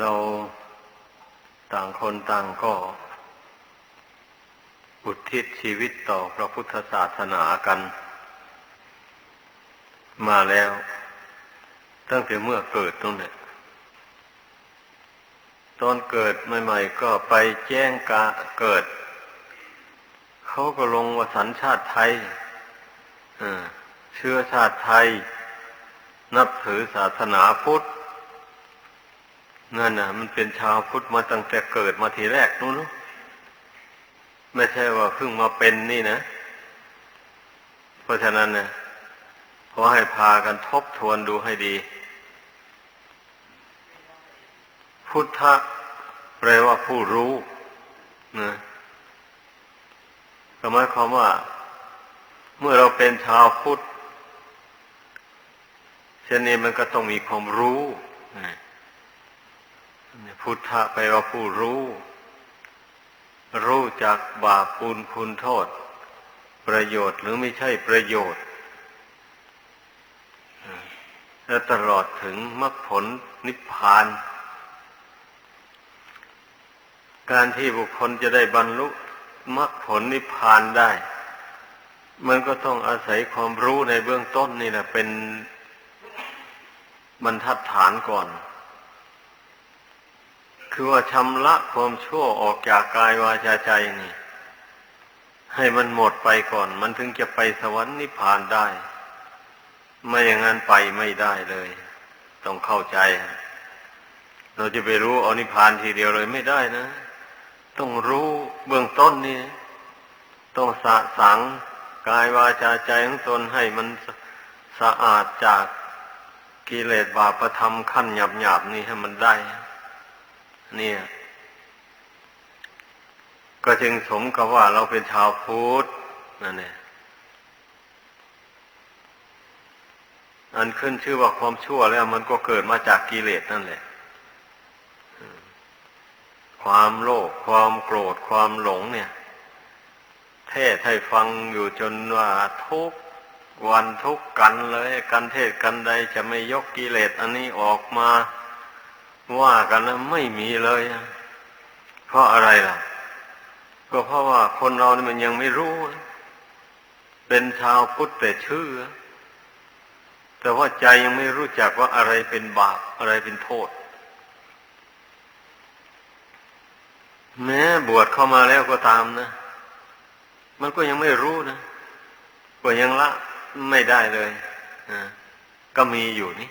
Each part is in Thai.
เราต่างคนต่างก็ อุทิศชีวิตต่อพระพุทธศาสนากัน มาแล้ว ตั้งแต่เมื่อเกิดตรงนี้ตอนเกิดใหม่ๆก็ไปแจ้งกาเกิด เขาก็ลงว่าสัญชาติไทยเชื้อชาติไทย นับถือศาสนาพุทธ นั่นน่ะ มันเป็นชาวพุทธมาตั้งแต่เกิดมาทีแรกนู้นไม่ใช่ว่าเพิ่งมาเป็นนี่นะ เพราะฉะนั้นนี่ยขอให้พากันทบทวนดูให้ดี พุทธะแปลว่าผู้รู้นะหมายความว่า เมื่อเราเป็นชาวพุทธเช่นนี้มันก็ต้องมีความรู้นะ พุทธะแปว่าผู้รู้ รู้จักบาปปุลคุณโทษ ประโยชน์หรือไม่ใช่ประโยชน์และตลอดถึงมรรคผลนิพพาน การที่บุคคลจะได้บรรลุมรรคผลนิพพานได้ มันก็ต้องอาศัยความรู้ในเบื้องต้นนี่แหละเป็นบรรทัดฐานก่อน คือว่าชำระความชั่วออกจากกายวาจาใจนี่ ให้มันหมดไปก่อน มันถึงจะไปสวรรค์นิพพานได้ ไม่อย่างนั้นไปไม่ได้เลย ต้องเข้าใจ เราจะไปรู้อนิพพานทีเดียวเลยไม่ได้นะ ต้องรู้เบื้องต้นนี่ต้องสะสังกายวาจาใจของตนให้มันสะอาดจากกิเลสบาปธรรมขั้นหยาบหยาบๆนี่ให้มันได้ เนี่ย ก็จึงสมกับว่าเราเป็นชาวพุทธนั่นเองอันขึ้นชื่อว่าความชั่วแล้วมันก็เกิดมาจากกิเลสนั่นแหละ ความโลภความโกรธความหลงเนี่ย เทศให้ฟังอยู่จนว่าทุกวันทุกกันเลย กันเทศกันใดจะไม่ยกกิเลสอันนี้ออกมา ว่ากันแล้วไม่มีเลยอะเพราะอะไรล่ะ ก็เพราะว่าคนเรานี่มันยังไม่รู้ เป็นชาวพุทธแต่ชื่อ แต่ว่าใจยังไม่รู้จักว่าอะไรเป็นบาปอะไรเป็นโทษ แม้บวชเข้ามาแล้วก็ตามนะ มันก็ยังไม่รู้นะก็ยังละไม่ได้เลยอ่าก็มีอยู่นี่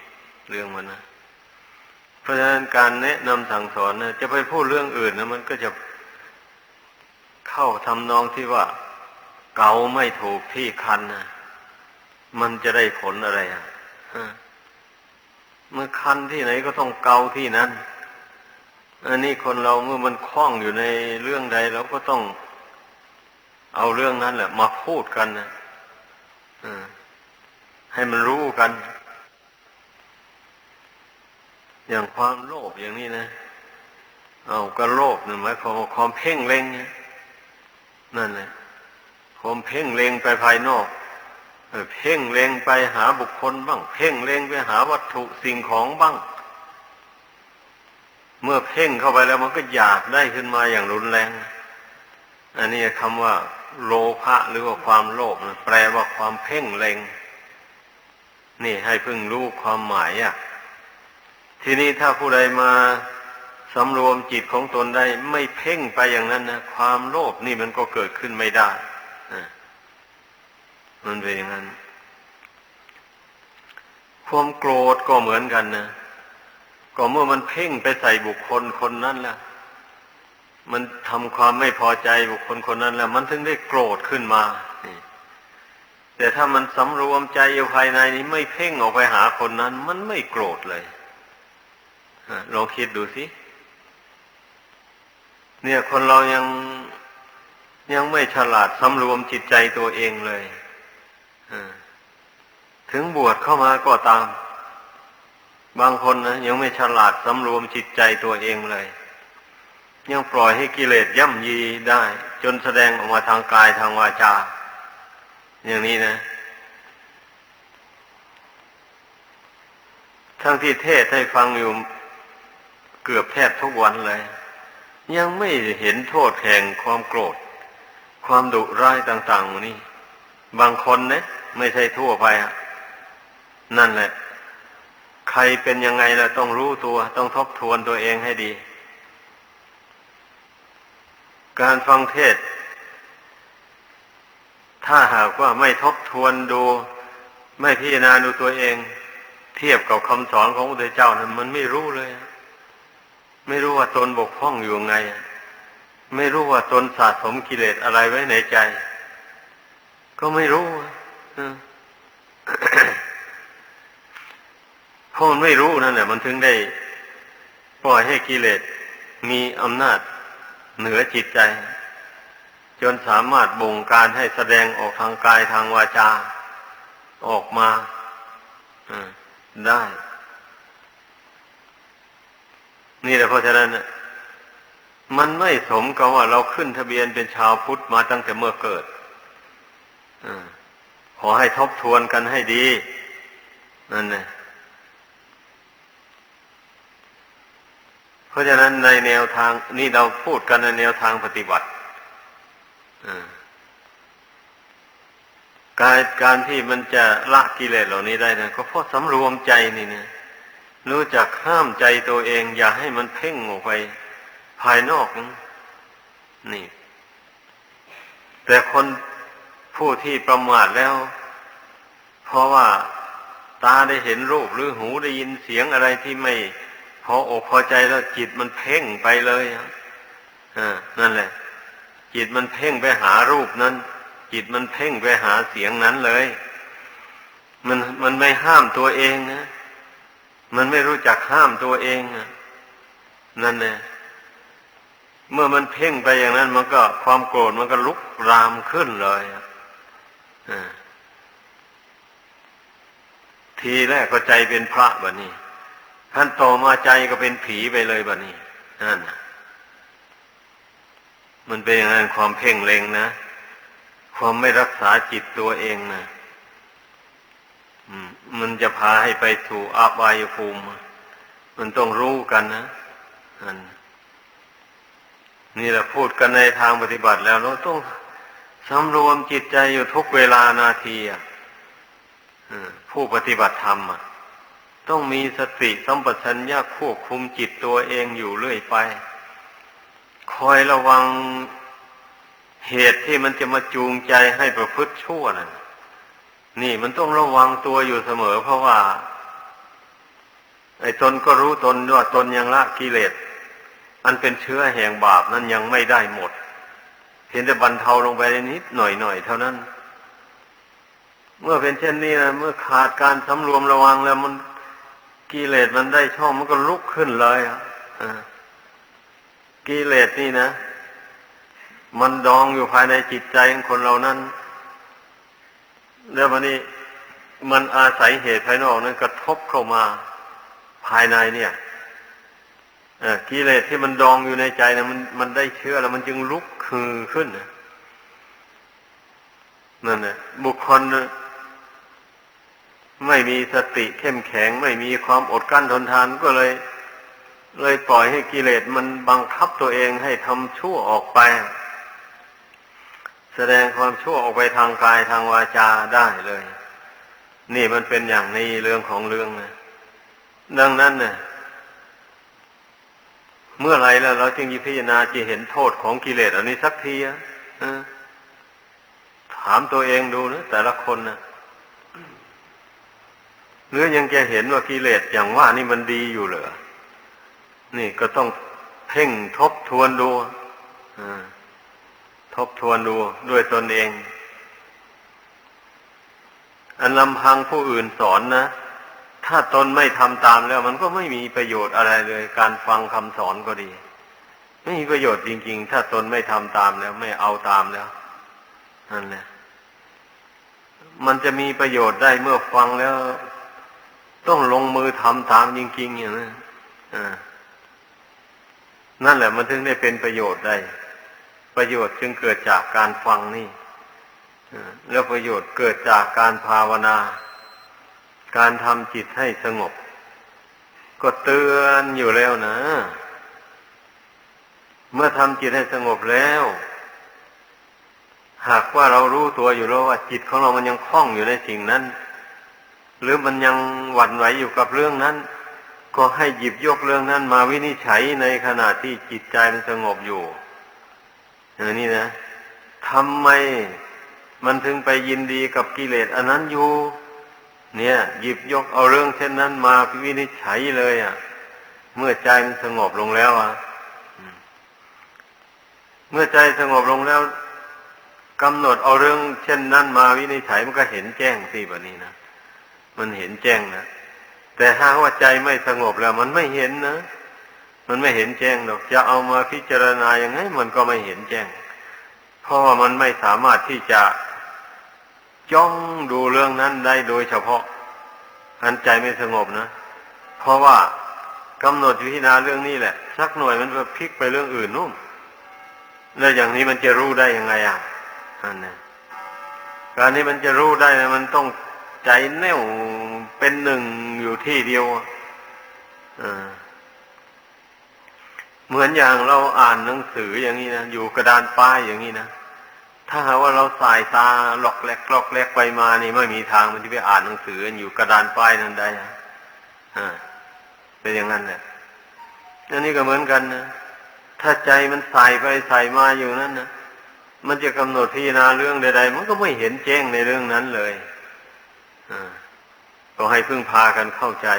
เรื่องมันนะ เพราะฉะนั้นการแนะนำสั่งสอนนะจะไปพูดเรื่องอื่นนะมันก็จะเข้าทำนองที่ว่า เกาไม่ถูกที่คันนะมันจะได้ผลอะไรอะเมื่อคันที่ไหนก็ต้องเกาที่นั้น อันนี้คนเราเมื่อมันคล้องอยู่ในเรื่องใดเราก็ต้องเอาเรื่องนั้นแหละ มาพูดกันนะอให้มันรู้กัน อย่างความโลภอย่างนี้นะ เอาก็โลภนี่หมายความว่าความเพ่งเล็งนะนั่นแหละความเพ่งเล็งไปภายนอกเพ่งเล็งไปหาบุคคลบ้าง เพ่งเล็งไปหาวัตถุสิ่งของบ้าง เมื่อเพ่งเข้าไปแล้วมันก็อยากได้ขึ้นมาอย่างรุนแรง อันนี้คำว่า โลภะหรือว่าความโลภแปลว่าความเพ่งเล็ง นี่ให้พึ่งรู้ความหมายอะ่ะ ทีนี้ถ้าผู้ใดมาสำรวมจิตของตนได้ไม่เพ่งไปอย่างนั้นนะความโลภนี่มันก็เกิดขึ้นไม่ได้มันเป็นอย่างนั้น ความโกรธก็เหมือนกันนะก็เมื่อมันเพ่งไปใส่บุคคลคนนั้นแล้วมันทำความไม่พอใจบุคคลคนนั้นแล้ว มันถึงได้โกรธขึ้นมาแต่ถ้ามันสำรวมใจอยู่ภายในนี้ไม่เพ่งออกไปหาคนนั้น มันไม่โกรธเลย ลองคิดดูสิเนี่ยคนเรายังยังไม่ฉลาดสำรวมจิตใจตัวเองเลยถึงบวชเข้ามาก็ตาม บางคนนะยังไม่ฉลาดสำรวมจิตใจตัวเองเลย ยังปล่อยให้กิเลสย่ำยีได้ จนแสดงออกมาทางกายทางวาจา อย่างนี้นะทั้งที่เทศให้ฟังอยู่ เกือบแทบทุกวันเลย ยังไม่เห็นโทษแห่งความโกรธ ความดุร้ายต่างๆมดนี่ บางคนเนี่ยไม่ใช่ทั่วไปอะนั่นแหละ ใครเป็นยังไงล่ะต้องรู้ตัว ต้องทบทวนตัวเองให้ดี การฟังเทศ ถ้าหากว่าไม่ทบทวนดู ไม่พิจารณาดูตัวเอง เทียบกับคำสอนของพระพุทธเจ้านั้นมันไม่รู้เลย ไม่รู้ว่าตนบกพร่องอยู่ไง ไม่รู้ว่าตนสะสมกิเลสอะไรไว้ในใจ ก็ไม่รู้เพราะมันไม่รู้นั่นแหละมันถึงได้ ปล่อยให้กิเลสมีอำนาจเหนือจิตใจ จนสามารถบงการให้แสดงออกทางกายทางวาจา ออกมาได้ นี่แหละเพราะฉะนั้นมันไม่สมกับว่าเราขึ้นทะเบียนเป็นชาวพุทธมาตั้งแต่เมื่อเกิดอขอให้ทบทวนกันให้ดี นั่นแหละเพราะฉะนั้นในแนวทางนี่เราพูดกันในแนวทางปฏิบัติการการที่มันจะละกิเลสเหล่านี้ได้นะก็เพราะสำรวมใจนี่เนี่ย รู้จักห้ามใจตัวเอง อย่าให้มันเพ่งออกไป ภายนอกนี่ แต่คนผู้ที่ประมาทแล้ว เพราะว่าตาได้เห็นรูปหรือหูได้ยินเสียงอะไรที่ไม่พออกพอใจแล้วจิตมันเพ่งไปเลยอ่านั่นแหละ จิตมันเพ่งไปหารูปนั้น จิตมันเพ่งไปหาเสียงนั้นเลย มันมันไม่ห้ามตัวเองนะ มันไม่รู้จักห้ามตัวเองนั่นแหละเมื่อมันเพ่งไปอย่างนั้น มันก็ความโกรธมันก็ลุกรามขึ้นเลยทีแรกก็ใจเป็นพระบะนี้ท่านต่อมาใจก็เป็นผีไปเลยบะนี้นั่นมันเป็นอย่างนั้นความเพ่งเล็งนะ ความไม่รักษาจิตตัวเองนะ มันจะพาให้ไปสู่อาบายภูมิ มันต้องรู้กันนะอันนี่แหละพูดกันในทางปฏิบัติแล้วเราต้องสำรวมจิตใจอยู่ทุกเวลานาทีอะผู้ปฏิบัติธรรมอะต้องมีสติสัมปชัญญะควบคุมจิตตัวเองอยู่เรื่อยไป คอยระวังเหตุที่มันจะมาจูงใจให้ประพฤติชั่วนั่น นี่มันต้องระวังตัวอยู่เสมอ เพราะว่า ไอ้ตนก็รู้ตนว่าตนยังละกิเลสอันเป็นเชื้อแห่งบาปนั้นยังไม่ได้หมด เพียงแต่บรรเทาลงไปนิดหน่อยหน่อยเท่านั้น เมื่อเป็นเช่นนี้นะเมื่อขาดการสำรวมระวังแล้วมันกิเลสมันได้ช่องมันก็ลุกขึ้นเลยอะกิเลสนี่นะ มันดองอยู่ภายในจิตใจของคนเรานั้น แล้ววันนี้มันอาศัยเหตุภายนอกนั้นกระทบเข้ามาภายในเนี่ยกิเลสที่มันดองอยู่ในใจนะมันมันได้เชื่อแล้วมันจึงลุกคือขึ้นนั่นแหละบุคคลไม่มีสติเข้มแข็ง ไม่มีความอดกั้นทนทานก็เลย เลยปล่อยให้กิเลสมันบังคับตัวเองให้ทำชั่วออกไป แสดงความชั่วออกไปทางกายทางวาจาได้เลย นี่มันเป็นอย่างนี้เรื่องของเรื่องนะดังนั้นเนี่ยเมื่อไรแล้วเราจึงพิจารณาจะเห็นโทษของกิเลสอันนี้สักทีอะถามตัวเองดูนะแต่ละคนนะหรือยังจะเห็นว่ากิเลสอย่างว่านี่มันดีอยู่เหรอ นี่ก็ต้องเพ่งทบทวนดูอ่า ทบทวนดูด้วยตนเอง อันลำพังผู้อื่นสอนนะ ถ้าตนไม่ทำตามแล้วมันก็ไม่มีประโยชน์อะไรเลย การฟังคำสอนก็ดี ไม่มีประโยชน์จริง ๆ ถ้าตนไม่ทำตามแล้ว ไม่เอาตามแล้วนั่นแหละมันจะมีประโยชน์ได้เมื่อฟังแล้ว ต้องลงมือทำตามจริง ๆ อย่างนั้นนั่นแหละมันถึงได้เป็นประโยชน์ได้ ประโยชน์จึงเกิดจากการฟังนี่แล้วประโยชน์เกิดจากการภาวนา การทำจิตให้สงบ ก็เตือนอยู่แล้วนะ เมื่อทำจิตให้สงบแล้ว หากว่าเรารู้ตัวอยู่แล้วว่า จิตของเรามันยังคล้องอยู่ในสิ่งนั้น หรือมันยังหวั่นไหวอยู่กับเรื่องนั้น ก็ให้หยิบยกเรื่องนั้นมาวินิจฉัยในขณะที่จิตใจมันสงบอยู่ อย่างนี้นะทำไมมันถึงไปยินดีกับกิเลสอันนั้นอยู่ เนี่ย หยิบยกเอาเรื่องเช่นนั้นมาวินิจฉัยเลยอะ่ะ เมื่อใจมันสงบลงแล้วอะเมื่อใจสงบลงแล้วกำหนดเอาเรื่อง เช่นนั้นมาวินิจฉัยมันก็เห็นแจ้งสิแบบนี้นะมันเห็นแจ้งนะแต่ถ้าว่าใจไม่สงบแล้ว มันไม่เห็นนะ มันไม่เห็นแจ้งหรอกจะเอามาพิจารณาอย่างไงมันก็ไม่เห็นแจ้ง เพราะว่ามันไม่สามารถที่จะจ้องดูเรื่องนั้นได้โดยเฉพาะ อันใจไม่สงบนะ เพราะว่ากำหนดพิจารณาเรื่องนี้แหละ สักหน่วยมันก็พลิกไปเรื่องอื่นนู่นแล้วอย่างนี้มันจะรู้ได้ยังไงอะอันนี้การที่มันจะรู้ได้นะมันต้องใจแน่วเป็นหนึ่งอยู่ที่เดียวอ่า เหมือนอย่างเราอ่านหนังสืออย่างนี้นะอยู่กระดานป้ายอย่างนี้นะถ้าหาว่าเราสายตาหลอกแหลกหลอกแหลกไปมานี่ไม่มีทางมันจะไปอ่านหนังสืออยู่กระดานป้ายนั้นได้อ่าเป็นอย่างนั้นแหละอันนี้ก็เหมือนกันนะถ้าใจมันใส่ไปใส่มาอยู่นั้นนะมันจะกำหนดพิจารณาเรื่องใด ๆ มันก็ไม่เห็นแจ้งในเรื่องนั้นเลยอ่าก็ให้พึ่งพากันเข้าใจ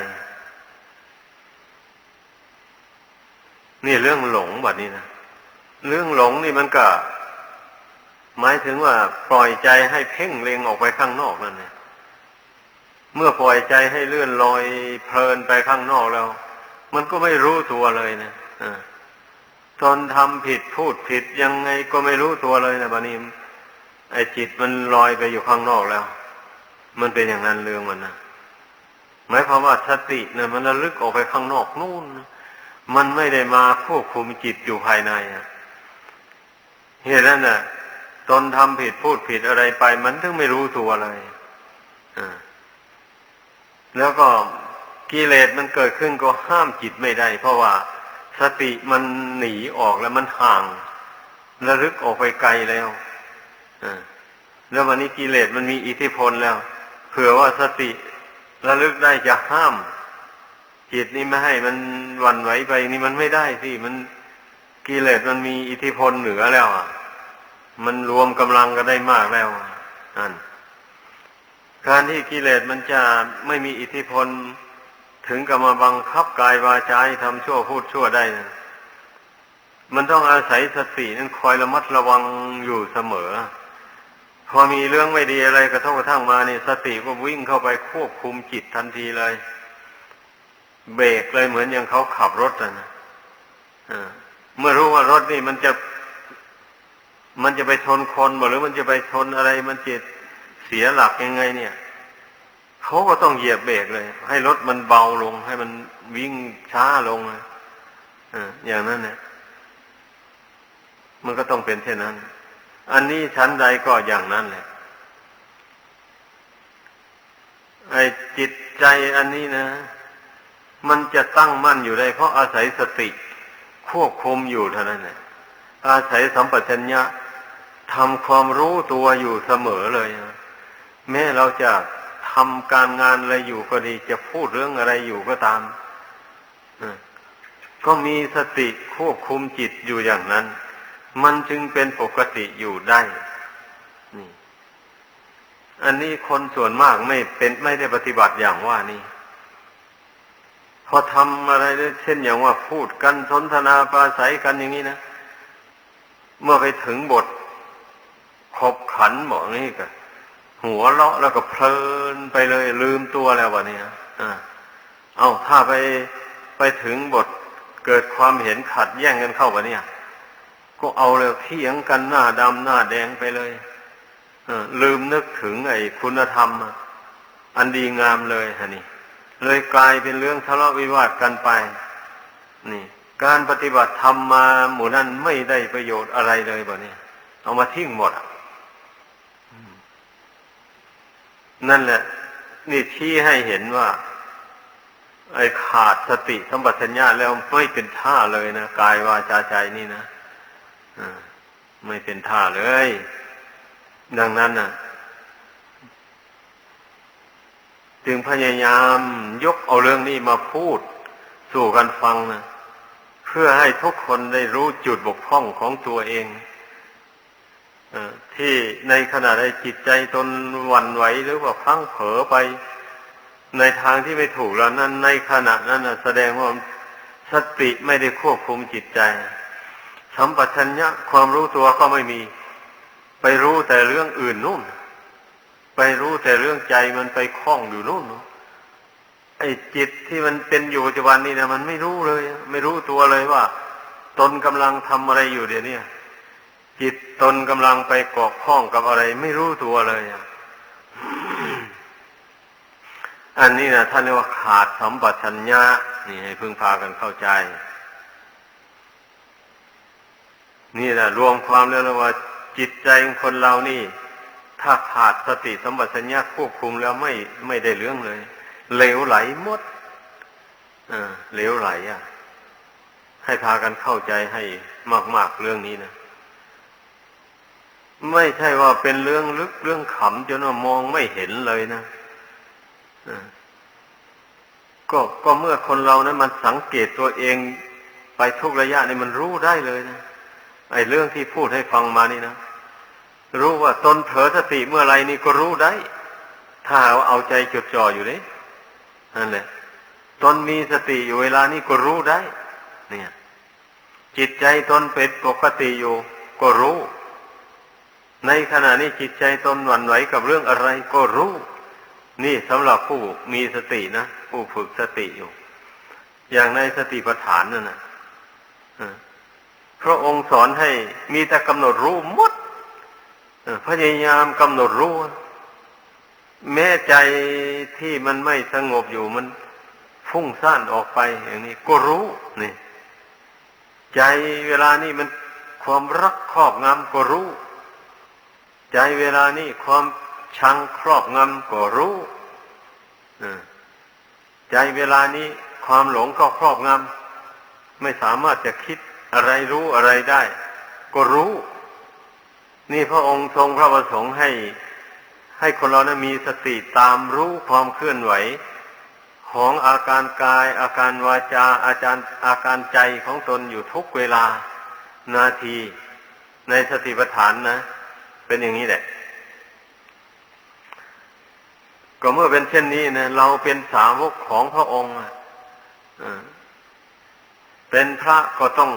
นี่เรื่องหลงแบบนี้นะเรื่องหลงนี่มันก็ หมายถึงว่าปล่อยใจให้เพ่งเล็งออกไปข้างนอกนั่นเนี่ยเมื่อปล่อยใจให้เลื่อนลอยเพลินไปข้างนอกแล้ว มันก็ไม่รู้ตัวเลยนะอ่าตอนทำผิดพูดผิดยังไงก็ไม่รู้ตัวเลยนะบานี้ไอ้จิตมันลอยไปอยู่ข้างนอกแล้ว มันเป็นอย่างนั้นเรื่องมันนะหมายความว่าสติเนี่ยมันระลึกออกไปข้างนอกนู่น มันไม่ได้มาควบคุมจิตอยู่ภายในอะเหตุนั้นน่ะ ตนทำผิดพูดผิดอะไรไป มันถึงไม่รู้ตัวเลยอ่าแล้วก็กิเลสมันเกิดขึ้นก็ห้ามจิตไม่ได้ เพราะว่าสติมันหนีออกแล้วมันห่างระลึกออกไปไกลแล้วแล้ววันนี้กิเลสมันมีอิทธิพลแล้ว เผื่อว่าสติระลึกได้จะห้าม จิตนี้ไม่ให้มันวันไหวไปนี่มันไม่ได้สิมันกิเลสมันมีอิทธิพลเหนือแล้ว อะ มันรวมกำลังกันได้มากแล้วอันการที่กิเลสมันจะไม่มีอิทธิพลถึงกับมาบังคับกายวาจาทำชั่วพูดชั่วได้นะมันต้องอาศัยสตินั้นคอยระมัดระวังอยู่เสมอ พอมีเรื่องไม่ดีอะไรกระทบกระทั่งมานี่สติก็วิ่งเข้าไปควบคุมจิตทันทีเลย เบรกเลยเหมือนอย่างเขาขับรถนะเมื่อรู้ว่ารถนี่มันจะ มันจะไปชนคนหรือมันจะไปชนอะไร มันจะเสียหลักยังไง เนี่ยเขาก็ต้องเหยียบเบรกเลย ให้รถมันเบาลง ให้มันวิ่งช้าลงอะอย่างนั้นเนี่ยมันก็ต้องเป็นเช่นนั้น อันนี้ชั้นใดก็อย่างนั้นแหละ ไอ้จิตใจอันนี้นะ มันจะตั้งมั่นอยู่ได้เพราะอาศัยสติควบคุมอยู่เท่านั้นแหละอาศัยสัมปชัญญะทำความรู้ตัวอยู่เสมอเลยนะแม้เราจะทำการงานอะไรอยู่ก็ดี จะพูดเรื่องอะไรอยู่ก็ตามก็มีสติควบคุมจิตอยู่อย่างนั้น มันจึงเป็นปกติอยู่ได้นี่อันนี้คนส่วนมากไม่เป็นไม่ได้ปฏิบัติอย่างว่านี่ พอทำอะไรเช่นอย่างว่าพูดกันสนทนาปราศัยกันอย่างนี้นะ เมื่อไปถึงบทขบขันบอกนี่ก็หัวเลาะแล้วก็เพลินไปเลยลืมตัวแล้ววะเนี่ยอ่าเอาถ้าไปไปถึงบทเกิดความเห็นขัดแย้งกันเข้าวะเนี่ย ก็เอาเลยเถียงกันหน้าดำหน้าแดงไปเลยอลืมนึกถึงไอ้คุณธรรม อันดีงามเลยฮะนี่ เลยกลายเป็นเรื่องทะเลาะวิวาทกันไป นี่ การปฏิบัติธรรมมาหมู่นั้นไม่ได้ประโยชน์อะไรเลยบ่เนี่ยเอามาทิ้งหมดนั่นแหละ นี่ชี้ให้เห็นว่า ไอ้ขาดสติสัมปชัญญะแล้วไม่เป็นท่าเลยนะกายวาจาใจนี่นะอ่าไม่เป็นท่าเลย ดังนั้นนะ จึงพยายามยกเอาเรื่องนี้มาพูด สู่กันฟังนะเพื่อให้ทุกคนได้รู้จุดบกพร่องของตัวเองอที่ในขณะใดจิตใจตนหวั่นไหวหรือว่าพลั้งเผลอไป ในทางที่ไม่ถูกแล้วนั้นในขณะนั้นแสดงว่าสติไม่ได้ควบคุมจิตใจ สัมปชัญญะความรู้ตัวก็ไม่มี ไปรู้แต่เรื่องอื่นนู่น รู้แต่เรื่องใจมันไปคล้องอยู่นู่นไอ้จิตที่มันเป็นอยู่ปัจจุบันนี่นะมันไม่รู้เลย ไม่รู้ตัวเลยว่า ตนกำลังทำอะไรอยู่เดี๋ยวนี้จิตตนกำลังไปเกาะข้องกับอะไร ไม่รู้ตัวเลยอะอันนี้นะท่านเรียกว่าขาดสัมปชัญญะนี่ให้พึ่งพากันเข้าใจ นี่แหละรวมความแล้วว่า จิตใจของคนเรานี่ ถ้าขาดสติสัมปชัญญะควบคุมแล้วไม่ไม่ได้เรื่องเลยเหลวไหลหมดอ่าเหลวไหลอะ ให้พากันเข้าใจให้มาก ๆ เรื่องนี้นะ ไม่ใช่ว่าเป็นเรื่องลึกเรื่องขำจนว่ามองไม่เห็นเลยนะก็ก็เมื่อคนเรานะั้นมันสังเกตตัวเองไปทุกระยะนี่มันรู้ได้เลยนะไอ้เรื่องที่พูดให้ฟังมานี่นะ รู้ว่าตนเผลอสติเมื่อไรนี่ก็รู้ได้ ถ้าเอาใจจดจ่ออยู่นี่นั่นแหละตนมีสติอยู่เวลานี้ก็รู้ได้ เนี่ย จิตใจตนเป็นปกติอยู่ ก็รู้ ในขณะนี้จิตใจตนหวั่นไหวกับเรื่องอะไรก็รู้ นี่สำหรับผู้มีสตินะผู้ฝึกสติอยู่ อย่างในสติปัฏฐานนั่นนะพระองค์สอนให้มีแต่กำหนดรู้มด พยายามกำหนดรู้แม้ใจที่มันไม่สงบอยู่มันฟุ้งซ่านออกไปอย่างนี้ก็รู้นี่ใจเวลานี้มันความรักครอบงำก็รู้ ใจเวลานี้ความชังครอบงำก็รู้ใจเวลานี้ความหลงก็ครอบงำไม่สามารถจะคิดอะไรรู้อะไรได้ ก็รู้ นี่พระองค์ทรงพระประสงค์ให้ให้คนเรานะมีสติตามรู้ความเคลื่อนไหว ของอาการกาย อาการวาจาอาจารย์อาการใจของตนอยู่ทุกเวลานาทีในสติปัฏฐานนะ เป็นอย่างนี้แหละ ก็เมื่อเป็นเช่นนี้นะเราเป็นสาวกของพระองค์เป็นพระก็ต้อง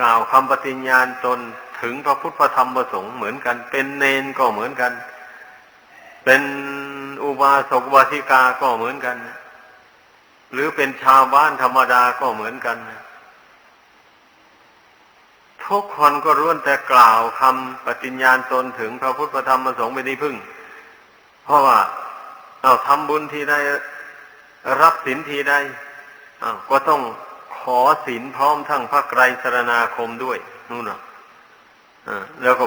กล่าวคำปฏิญญาณตน ถึงพระพุทธพระธรรมประสงค์เหมือนกัน เป็นเนนก็เหมือนกัน เป็นอุบาสกบาสิกาก็เหมือนกัน หรือเป็นชาวบ้านธรรมดาก็เหมือนกัน ทุกคนก็ร่วนแต่กล่าวคำปฏิญญาณตนถึงพระพุทธพระธรรมประสงค์เป็นที่พึ่ง เพราะว่าเอาทำบุญทีใดรับสินทีใดก็ต้องขอศีลพร้อมทั้งพระไกรสรณาคมด้วยนู่นน่ะ แล้วก็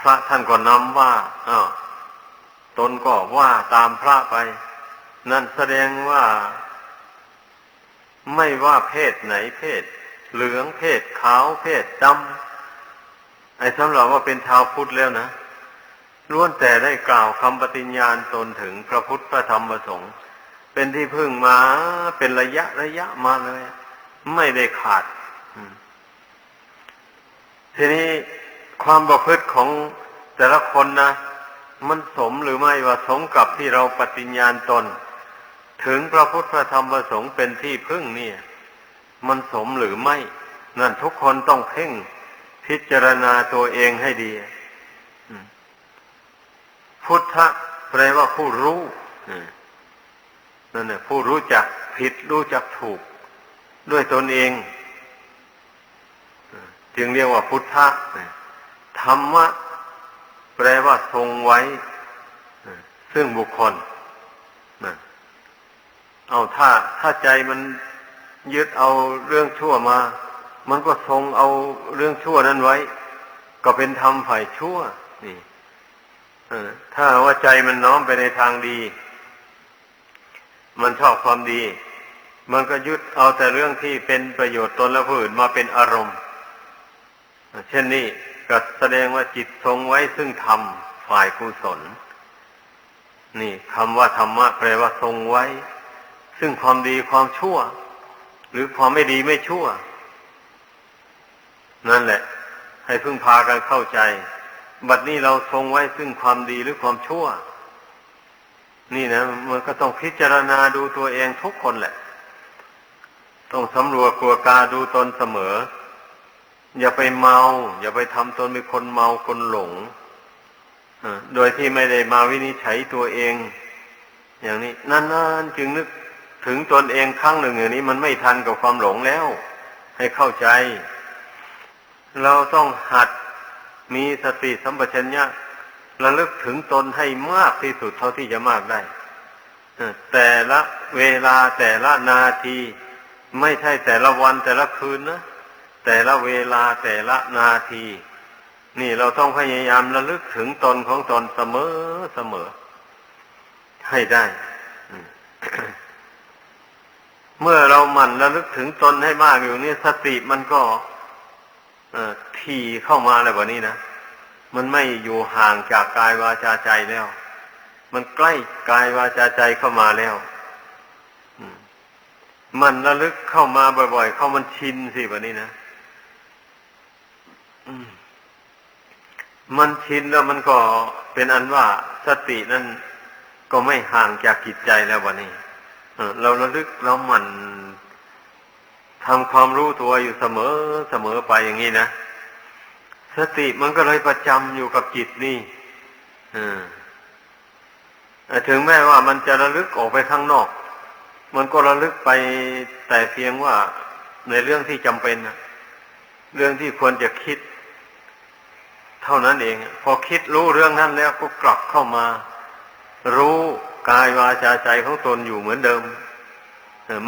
พระท่านก็นำว่าตนก็ว่าตามพระไป นั่นแสดงว่าไม่ว่าเพศไหนเพศ เหลืองเพศขาวเพศดำไอ้สำหรับว่าเป็นชาวพุทธแล้วนะล้วนแต่ได้กล่าวคำปฏิญญาณตนถึงพระพุทธพระธรรมพระสงฆ์เป็นที่พึ่งมาเป็นระยะระยะมาเลย ไม่ได้ขาด ทีนี้ความประพฤติของแต่ละคนนะ มันสมหรือไม่ว่าสมกับที่เราปฏิญญาณตน ถึงพระพุทธพระธรรมพระสงฆ์เป็นที่พึ่งเนี่ย มันสมหรือไม่ นั่นทุกคนต้องเพ่งพิจารณาตัวเองให้ดี พุทธะแปลว่าผู้รู้นั่นแหละผู้รู้จักผิดรู้จักถูก ด้วยตนเอง จึงเรียกว่าพุทธะธรรมะ แปลว่าทรงไว้ ซึ่งบุคคลเอาถ้าถ้าใจมันยึดเอาเรื่องชั่วมา มันก็ทรงเอาเรื่องชั่วนั้นไว้ ก็เป็นธรรมฝ่ายชั่ว นี่ถ้าว่าใจมันน้อมไปในทางดี มันชอบความดี มันก็ยึดเอาแต่เรื่องที่เป็นประโยชน์ตนและผู้อื่นมาเป็นอารมณ์ เช่นนี้ก็แสดงว่าจิตทรงไว้ซึ่งธรรมฝ่ายกุศล นี่คำว่าธรรมะแปลว่าทรงไว้ ซึ่งความดีความชั่ว หรือความไม่ดีไม่ชั่ว นั่นแหละ ให้พึ่งพากันเข้าใจ บัดนี้เราทรงไว้ซึ่งความดีหรือความชั่ว นี่นะมันก็ต้องพิจารณาดูตัวเองทุกคนแหละ ต้องสำรวจกลัวกาดูตนเสมอ อย่าไปเมา อย่าไปทำตนเป็นคนเมาคนหลงโดยที่ไม่ได้มาวินิจฉัยตัวเอง อย่างนี้นานๆจึงนึกถึงตนเองครั้งหนึ่งอย่างนี้มันไม่ทันกับความหลงแล้ว ให้เข้าใจ เราต้องหัดมีสติสัมปชัญญะระลึกถึงตนให้มากที่สุดเท่าที่จะมากได้แต่ละเวลาแต่ละนาที ไม่ใช่แต่ละวันแต่ละคืนนะ แต่ละเวลาแต่ละนาที นี่เราต้องพยายามระลึกถึงตนของตนเสมอเสมอ ให้ได้ เมื่อเราหมั่นระลึกถึงตนให้มากอยู่นี่สติมันก็ทีเข้ามาเลยวันนี้นะมันไม่อยู่ห่างจากกายวาจาใจแล้ว มันใกล้กายวาจาใจเข้ามาแล้วมันระลึกเข้ามาบ่อย ๆ เข้ามันชินสิวันนี้นะ มันชินแล้วมันก็เป็นอันว่าสตินั้นก็ไม่ห่างจากจิตใจแล้ววันนี้เราระลึกเราหมั่นทำความรู้ตัวอยู่เสมอเสมอไปอย่างนี้นะสติมันก็เลยประจำอยู่กับจิตนี่ถึงแม้ว่ามันจะระลึกออกไปข้างนอก มันก็ระลึกไปแต่เพียงว่าในเรื่องที่จำเป็นนะเรื่องที่ควรจะคิด เท่านั้นเอง พอคิดรู้เรื่องนั้นแล้วก็กลับเข้ามา รู้กายวาจาใจของตนอยู่เหมือนเดิม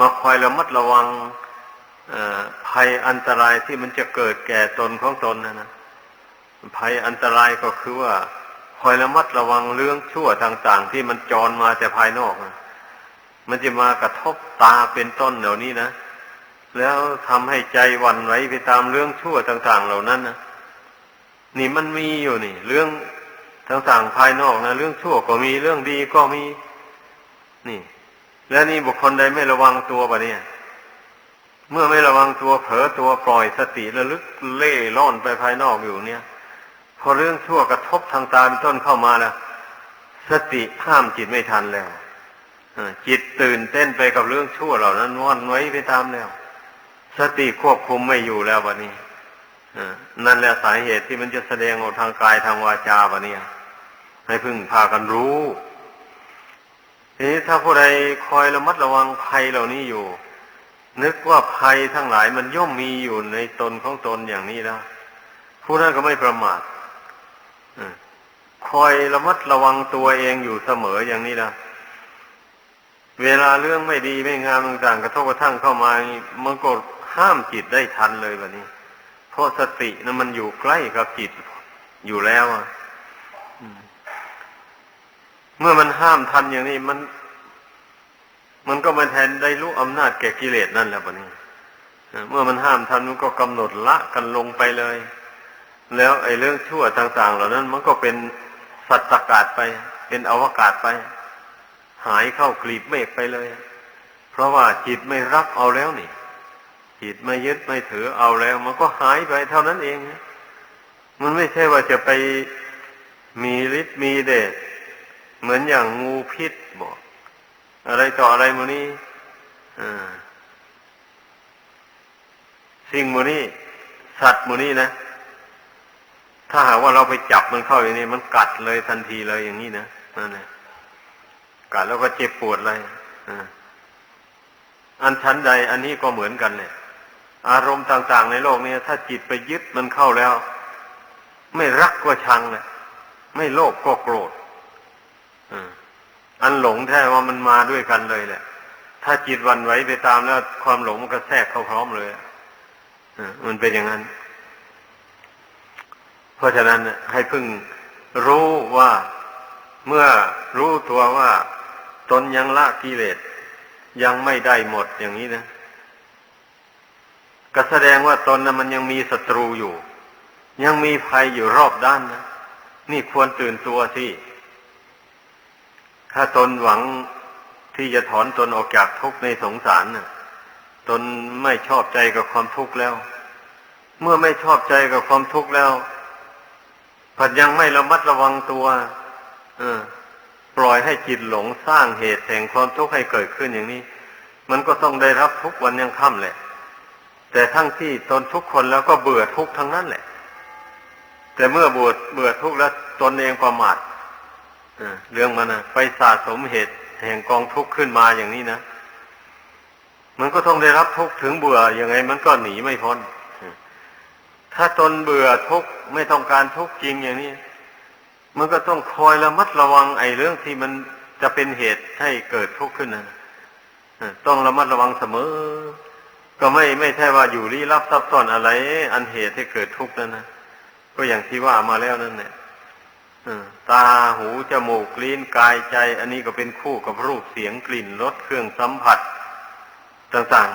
มาคอยระมัดระวังภัยอันตรายที่มันจะเกิดแก่ตนของตนนะนะภัยอันตรายก็คือว่าคอยระมัดระวังเรื่องชั่วต่างๆ ที่มันจรมาแต่ภายนอกนะมันจะมากระทบตาเป็นต้นเหล่านี้นะ แล้วทำให้ใจวันไหวไปตามเรื่องชั่วต่าง ๆ เหล่านั้นนะ นี่มันมีอยู่นี่ เรื่องต่างๆภายนอกนะเรื่องชั่วก็มีเรื่องดีก็มี นี่ แล้วนี่บุคคลใดไม่ระวังตัวปะเนี่ย เมื่อไม่ระวังตัวเผลอตัวปล่อยสติระลึกเล่ล่อนไปภายนอกอยู่เนี่ย พอเรื่องชั่วกระทบทางตาเป็นต้นเข้ามาแล้วสติห้ามจิตไม่ทันแล้วจิตตื่นเต้นไปกับเรื่องชั่วเหล่านั้นว่อนไว้ไปตามแล้ว สติควบคุมไม่อยู่แล้ววันนี้ นั่นแหละสาเหตุที่มันจะแสดงออกทางกายทางวาจาบะเนี่ย ให้พึ่งพากันรู้ทีนี้ถ้าผู้ใดคอยระมัดระวังภัยเหล่านี้อยู่ นึกว่าภัยทั้งหลายมันย่อมมีอยู่ในตนของตนอย่างนี้แล้วผู้นั้นก็ไม่ประมาทคอยระมัดระวังตัวเองอยู่เสมออย่างนี้นะเวลาเรื่องไม่ดีไม่งามต่างๆกระทบกระทั่งเข้ามามันก็ห้ามจิตได้ทันเลยแบบนี้ เพราะสตินะมันอยู่ใกล้กับจิตอยู่แล้วอะเมื่อมันห้ามทันอย่างนี้มัน มันก็มาแทนได้รู้อำนาจแก่กิเลสนั่นแหละปะนี้เมื่อมันห้ามทันมันก็กำหนดละกันลงไปเลย แล้วไอ้เรื่องชั่วต่างๆ เหล่านั้น มันก็เป็นสัตตากาศไป เป็นอวกาศไป หายเข้ากลีบเมฆไปเลย เพราะว่าจิตไม่รับเอาแล้วนี่ จิตไม่ยึดไม่ถือเอาแล้ว มันก็หายไปเท่านั้นเอง มันไม่ใช่ว่าจะไปมีฤทธิ์มีเดชเหมือนอย่างงูพิษบอกอะไรต่ออะไรมูนี้สิ่งมูนี้สัตว์มูนี้นะ ถ้าหากว่าเราไปจับมันเข้าอย่างนี้ มันกัดเลยทันทีเลยอย่างนี้นะนั่นแหละกัดแล้วก็เจ็บปวดเลยอันชั้นใด อันนี้ก็เหมือนกันเนี่ย อารมณ์ต่างๆ ในโลกนี้ถ้าจิตไปยึดมันเข้าแล้ว ไม่รักก็ชังเลยไม่โลภก็โกรธอันหลงแท้ว่ามันมาด้วยกันเลยแหละ ถ้าจิตวันไหวไปตามแล้ว ความหลงมันก็แทรกเข้าพร้อมเลยมันเป็นอย่างนั้น เพราะฉะนั้นให้พึ่งรู้ว่าเมื่อรู้ตัวว่า ตนยังละกิเลสยังไม่ได้หมดอย่างนี้นะ ก็แสดงว่าตนนะมันยังมีศัตรูอยู่ ยังมีภัยอยู่รอบด้านนะนี่ควรตื่นตัวสิถ้าตนหวังที่จะถอนตนออกจากทุกข์ในสงสารน่ะตนไม่ชอบใจกับความทุกข์แล้ว เมื่อไม่ชอบใจกับความทุกข์แล้วผัดยังไม่ระมัดระวังตัว เออ ปล่อยให้จิตหลงสร้างเหตุแห่งความทุกข์ให้เกิดขึ้นอย่างนี้ มันก็ต้องได้รับทุกวันยังค่ำแหละ แต่ทั้งที่ตนทุกคนแล้วก็เบื่อทุกทั้งนั้นแหละ แต่เมื่อเบื่อเบื่อทุกแล้วตนเองประมาทเรื่องมันนะไปสะสมเหตุแห่งกองทุกข์ขึ้นมาอย่างนี้นะ มันก็ต้องได้รับทุกข์ถึงเบื่ออยังไง มันก็หนีไม่พ้น ถ้าตนเบื่อทุกข์ไม่ต้องการทุกข์จริงอย่างนี้ มันก็ต้องคอยระมัดระวังไอ้เรื่องที่มันจะเป็นเหตุให้เกิดทุกข์ขึ้นนะต้องระมัดระวังเสมอ ก็ไม่ไม่ใช่ว่าอยู่ลี้ลับซับซ้อนอะไร อันเหตุให้เกิดทุกข์นั่นนะก็อย่างที่ว่ามาแล้วนั่นแหละตาหูจมูกลิ้นกายใจ อันนี้ก็เป็นคู่กับรูปเสียงกลิ่นรสเครื่องสัมผัส ต่าง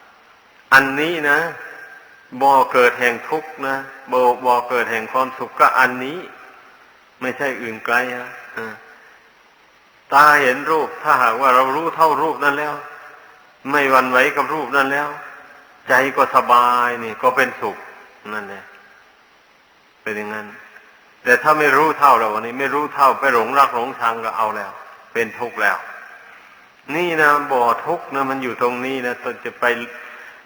ๆ อันนี้นะบ่อเกิดแห่งทุกข์นะบ่อบ่อเกิดแห่งความสุขก็อันนี้ ไม่ใช่อื่นไกลฮะตาเห็นรูปถ้าหากว่าเรารู้เท่ารูปนั้นแล้ว ไม่วันไหวกับรูปนั้นแล้ว ใจก็สบายนี่ ก็เป็นสุขนั่นแหละเป็นอย่างนั้น แต่ถ้าไม่รู้เท่าเราวันนี้ ไม่รู้เท่าไปหลงรักหลงชังก็เอาแล้ว เป็นทุกข์แล้ว นี่นะบ่อทุกข์นะมันอยู่ตรงนี้นะตนจะไป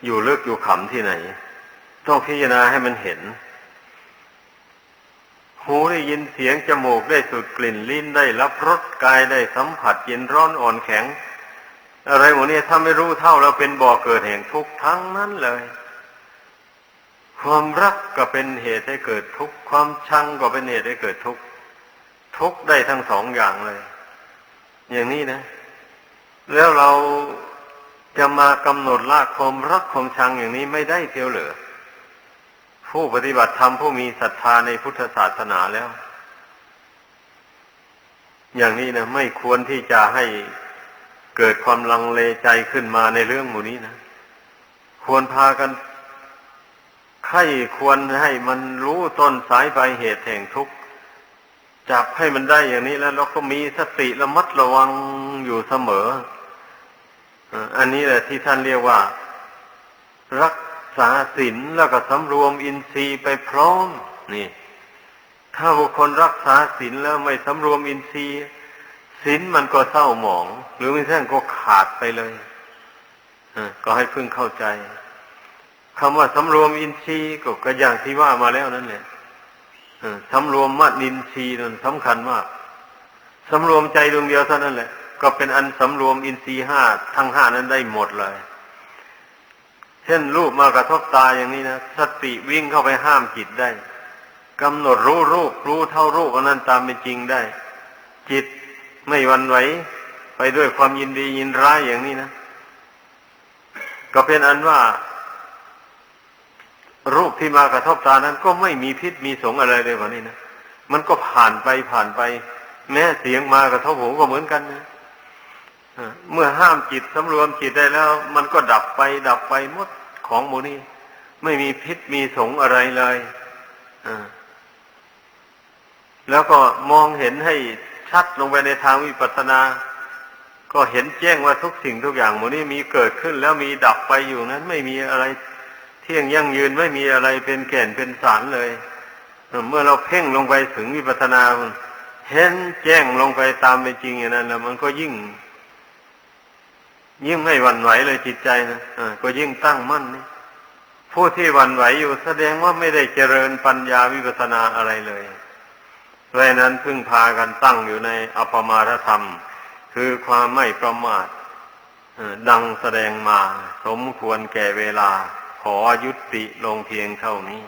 อยู่เลือกอยู่ขำที่ไหน ต้องพิจารณาให้มันเห็นหูได้ยินเสียงจมูกได้สูดกลิ่นลิ้นได้รับรสกายได้สัมผัสเย็นร้อนอ่อนแข็ง อะไรหมดเนี้ถ้าไม่รู้เท่าแล้วเป็นบ่อเกิดแห่งทุกข์ทั้งนั้นเลย ความรักก็เป็นเหตุให้เกิดทุกข์ความชังก็เป็นเหตุให้เกิดทุกข์ทุกข์ได้ทั้งสองอย่างเลย อย่างนี้นะ แล้วเราจะมากำหนดละความรักความชังอย่างนี้ไม่ได้เที่ยวเหลือผู้ปฏิบัติธรรมผู้มีศรัทธาในพุทธศาสนาแล้ว อย่างนี้นะไม่ควรที่จะให้ เกิดความลังเลใจขึ้นมาในเรื่องหมู่นี้นะ ควรพากันไข้ควรให้มันรู้ต้นสายปลายเหตุแห่งทุกข์จับให้มันได้อย่างนี้แล้วเราก็มีสติระมัดระวังอยู่เสมอ อันนี้แหละที่ท่านเรียกว่า รักษาศีลแล้วก็สำรวมอินทรีย์ไปพร้อมนี่ ถ้าบุคคลรักษาศีลแล้วไม่สำรวมอินทรีย์ ศีลมันก็เศร้าหมอง หรือไม่ใช่ก็ขาดไปเลยก็ให้พึงเข้าใจคำว่าสำรวมอินทรีย์ก็ก็อย่างที่ว่ามาแล้วนั่นแหละสำรวมมัดนินทรีย์นั่นสำคัญมากสำรวมใจดวงเดียวเท่านั้นแหละ ก็เป็นอันสำรวมอินทรีย์ห้าทั้งห้านั้นได้หมดเลย เช่นรูปมากระทบตาอย่างนี้นะสติวิ่งเข้าไปห้ามจิตได้กำหนดรู้รูปรู้เท่ารูปอันนั้นตามเป็นจริงได้ จิต ไม่วันไหว ไปด้วยความยินดียินร้ายอย่างนี้นะ ก็เป็นอันว่า รูปที่มากระทบตานั้น ก็ไม่มีพิษมีสงอะไรเลยกว่านี้นะมันก็ผ่านไปผ่านไป แม้เสียงมากระทบหูก็เหมือนกันนะเมื่อห้ามจิตสำรวมจิตได้แล้ว มันก็ดับไป ดับไปหมดของโมนี้ ไม่มีพิษมีสงอะไรเลยแล้วก็มองเห็นให้ ชัดลงไปในทางวิปัสสนา ก็เห็นแจ้งว่าทุกสิ่งทุกอย่างโมนี้มีเกิดขึ้นแล้วมีดับไปอยู่นั้นไม่มีอะไร เที่ยงยั่งยืนไม่มีอะไรเป็นแก่นเป็นสารเลย เมื่อเราเพ่งลงไปถึงวิปัสสนาเห็นแจ้งลงไปตามเป็นจริงอย่างนั้น แล้วมันก็ยิ่ง ยิ่งไม่หวั่นไหวเลยจิตใจนะะก็ยิ่งตั้งมั่นนี่ผู้ที่หวั่นไหวอยู่แสดงว่าไม่ได้เจริญปัญญาวิปัสสนาอะไรเลย เพราะนั้นพึ่งพากันตั้งอยู่ในอปมารธรรม คือความไม่ประมาทดังแสดงมา สมควรแก่เวลา ขอยุติลงเพียงเท่านี้